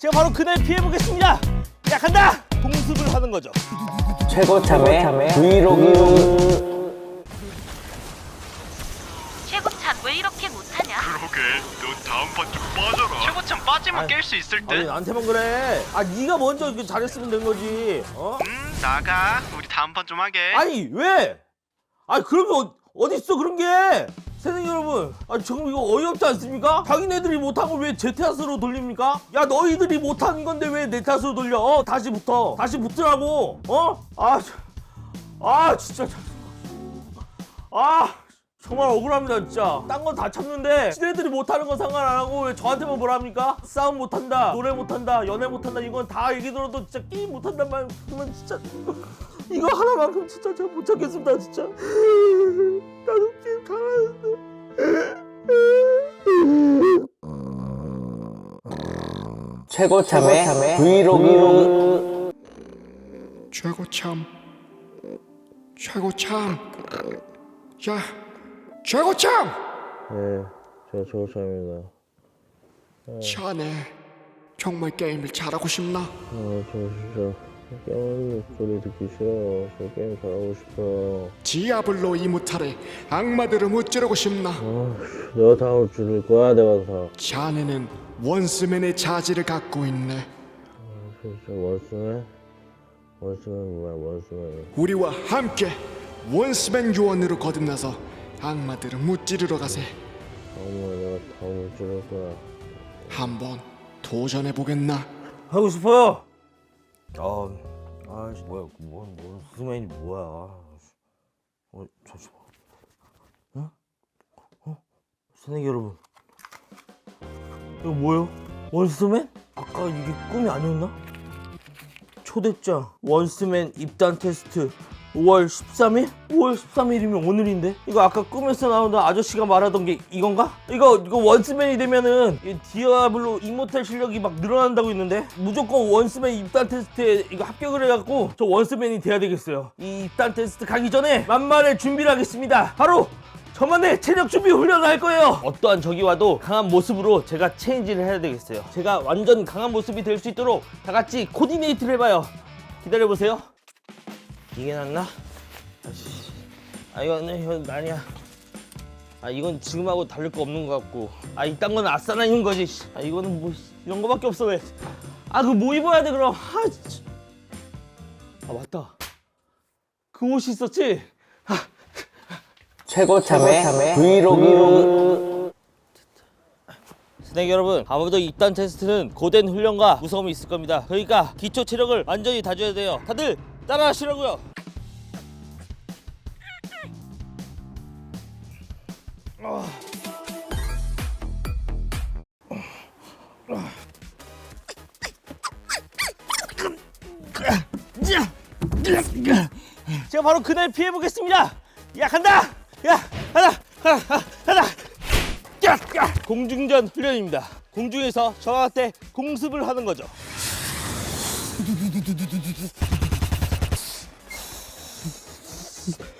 제가 바로 그날 피해보겠습니다. 야 간다. 동습을 하는 거죠. 최고 참회 브이로그 최고참 왜 이렇게 못하냐? 그러게 너 다음번 좀 빠져라 최고참 빠지면 깰 수 있을 아니 듯 나한테만 그래. 아 네가 먼저 이렇게 잘했으면 된 거지. 어? 음, 나가 우리 다음번 좀 하게 아니 왜? 아니 그런 게 어, 어디 있어 그런 게? 선생님 여러분, 아니 지금 이거 어이없지 않습니까? 자기네들이 못한 걸 왜 제 탓으로 돌립니까? 야 너희들이 못한 건데 왜 내 탓으로 돌려? 어 다시 붙어, 다시 붙으라고. 어? 아, 저- 아 진짜, 아 정말 억울합니다 진짜. 딴 건 다 참는데 지네들이 못하는 건 상관 안 하고 왜 저한테만 뭐라 합니까? 싸움 못한다, 노래 못한다, 연애 못한다 이건 다 얘기 들어도 진짜 게임 못한단 말 그러면 진짜. 이거 하나만큼 진짜 제가 못 참겠습니다 진짜 최고 참회 브이로그. 최고참. 최고참. 야 최고참! 네, 제가 최고참입니다. 자네. 정말 게임을 잘하고 싶나? 아, 저 게임 목소리 듣기 싫어요. 저 게임 잘하고 싶어요. 디아블로 이무탈에 악마들을 무찌르고 싶나? 아, 씨, 내가 다음 줄일 거야, 내가 다. 자네는 원스맨의 자질을 갖고 있네 진짜 원스맨? 원스맨 뭐야, 원스맨. 우리와 함께 원스맨 요원으로 거듭나서 악마들을 무찌르러 가세 어머, 내가 다음을 줄일 거야. 한번 도전해 보겠나? 하고 싶어요 아, 아 뭐야 뭔, 뭔 스맨이 뭐야 어 잠시만 어? 어? 선생님 여러분 이거 뭐예요? 원스맨? 아까 이게 꿈이 아니었나? 초대장 원스맨 입단 테스트 5월 13일? 5월 13일이면 오늘인데? 이거 아까 꿈에서 나오던 아저씨가 말하던 게 이건가? 이거 이거 원스맨이 되면은 이 디아블로 이모탈 실력이 막 늘어난다고 했는데 무조건 원스맨 입단 테스트에 이거 합격을 해갖고 저 원스맨이 돼야 되겠어요 이 입단 테스트 가기 전에 만만의 준비를 하겠습니다 바로 저만의 체력 준비 훈련을 할 거예요. 어떠한 적이 와도 강한 모습으로 제가 체인지를 해야 되겠어요. 제가 완전 강한 모습이 될 수 있도록 다 같이 코디네이트를 해봐요. 기다려 보세요. 이게 낫나? 아이씨. 아 이거는 이건 아니야. 아 이건 지금하고 다를 거 없는 것 같고. 아 이딴 건 아싸나인 거지. 씨. 아 이거는 뭐 씨, 이런 거밖에 없어 왜? 아 그거 뭐 입어야 돼 그럼? 아. 아 맞다. 그 옷이 있었지? 최고 참회 브이로그 스낵 여러분 아무래도 입단 테스트는 고된 훈련과 무서움이 있을 겁니다 그러니까 기초 체력을 완전히 다져야 돼요 다들 따라 하시라고요 제가 바로 그날 피해 보겠습니다. 야 간다! 야 하나 하나 하나 하나 야, 야. 공중전 훈련입니다. 공중에서 저한테 공습을 하는 거죠.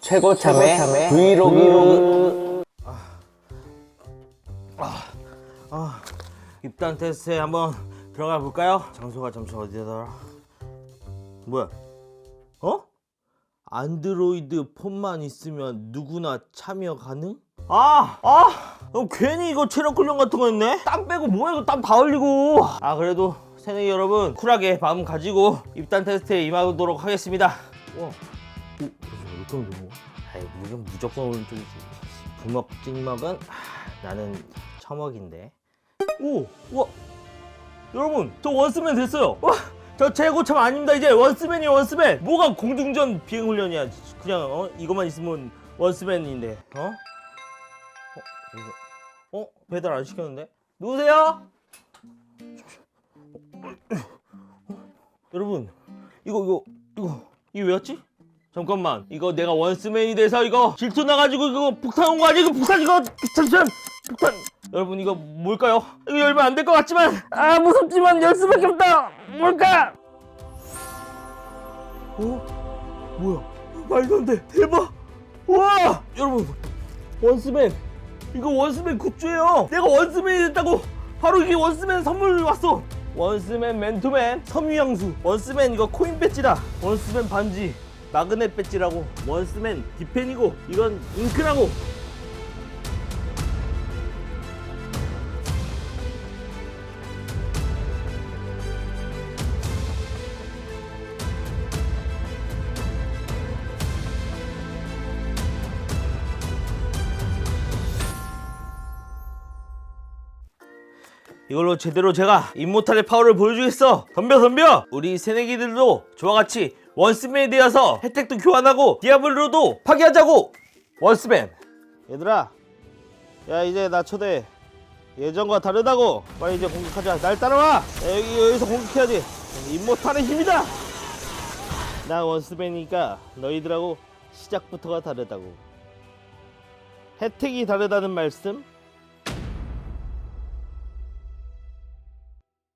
최고 참회 브이로그 입단 테스트에 한번 들어가 볼까요? 장소가 잠시 어디더라? 뭐야? 어? 안드로이드 폰만 있으면 누구나 참여 가능? 아, 아, 어, 괜히 이거 체력 훈련 같은 거 했네? 땀 빼고 뭐야 이거 땀 다 흘리고. 아 그래도 새내기 여러분 쿨하게 마음 가지고 입단 테스트에 임하도록 하겠습니다. 와, 오, 벌써 이렇게 되는 거야? 아이 무조건 오른쪽이지. 부먹 찍먹은 하, 나는 처먹인데. 오, 와, 여러분, 저 원스맨 됐어요. 와, 저 최고참 아닙니다. 이제 원스맨이 원스맨. 뭐가 공중전 비행 훈련이야. 그냥 어 이것만 있으면 원스맨인데. 어? 어, 잠시만. 어, 배달 안 시켰는데? 누구세요? 여러분, 이거 이거 이거 이거 왜였지? 잠깐만, 이거 내가 원스맨이 돼서 이거 질투 나가지고 이거 폭탄 온 거 아니야? 이거 폭탄 이거 잠시만 폭탄. 여러분 이거 뭘까요? 이거 열면 안 될 것 같지만 아 무섭지만 열 수밖에 없다. 뭘까? 어? 뭐야? 말도 안 돼. 대박. 와! 여러분 원스맨 이거 원스맨 굿즈예요. 내가 원스맨이 됐다고 바로 이게 원스맨 선물 왔어. 원스맨 맨투맨 섬유향수 원스맨 이거 코인 배지다 원스맨 반지 마그넷 배지라고 원스맨 디펜이고 이건 잉크라고 이걸로 제대로 제가 임모탈의 파워를 보여주겠어. 덤벼 덤벼! 우리 새내기들도 저와 같이 원스맨이 되어서 혜택도 교환하고 디아블로도 파괴하자고! 원스맨! 얘들아 야 이제 나 초대 예전과 다르다고! 빨리 이제 공격하자. 날 따라와! 야, 여기 여기서 공격해야지. 임모탈의 힘이다! 나 원스맨이니까 너희들하고 시작부터가 다르다고. 혜택이 다르다는 말씀